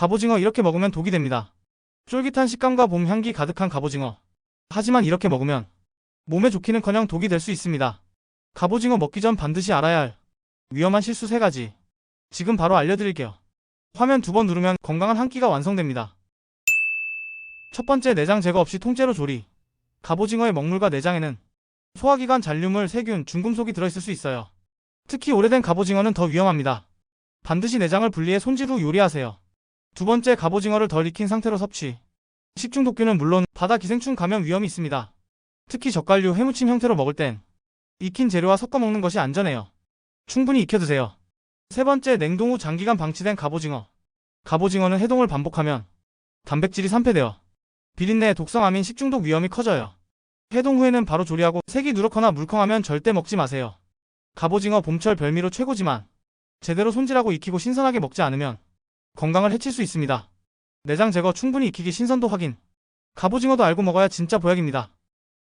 갑오징어 이렇게 먹으면 독이 됩니다. 쫄깃한 식감과 봄 향기 가득한 갑오징어. 하지만 이렇게 먹으면 몸에 좋기는커녕 독이 될 수 있습니다. 갑오징어 먹기 전 반드시 알아야 할 위험한 실수 3가지. 지금 바로 알려드릴게요. 화면 두 번 누르면 건강한 한 끼가 완성됩니다. 첫 번째 내장 제거 없이 통째로 조리. 갑오징어의 먹물과 내장에는 소화기관 잔류물, 세균, 중금속이 들어있을 수 있어요. 특히 오래된 갑오징어는 더 위험합니다. 반드시 내장을 분리해 손질 후 요리하세요. 두 번째 갑오징어를 덜 익힌 상태로 섭취. 식중독균은 물론 바다 기생충 감염 위험이 있습니다. 특히 젓갈류, 해무침 형태로 먹을 땐 익힌 재료와 섞어 먹는 것이 안전해요. 충분히 익혀두세요. 세 번째 냉동 후 장기간 방치된 갑오징어. 갑오징어는 해동을 반복하면 단백질이 산패되어 비린내, 독성 아민 식중독 위험이 커져요. 해동 후에는 바로 조리하고 색이 누렇거나 물컹하면 절대 먹지 마세요. 갑오징어 봄철 별미로 최고지만 제대로 손질하고 익히고 신선하게 먹지 않으면 건강을 해칠 수 있습니다. 내장 제거 충분히 익히기 신선도 확인. 갑오징어도 알고 먹어야 진짜 보약입니다.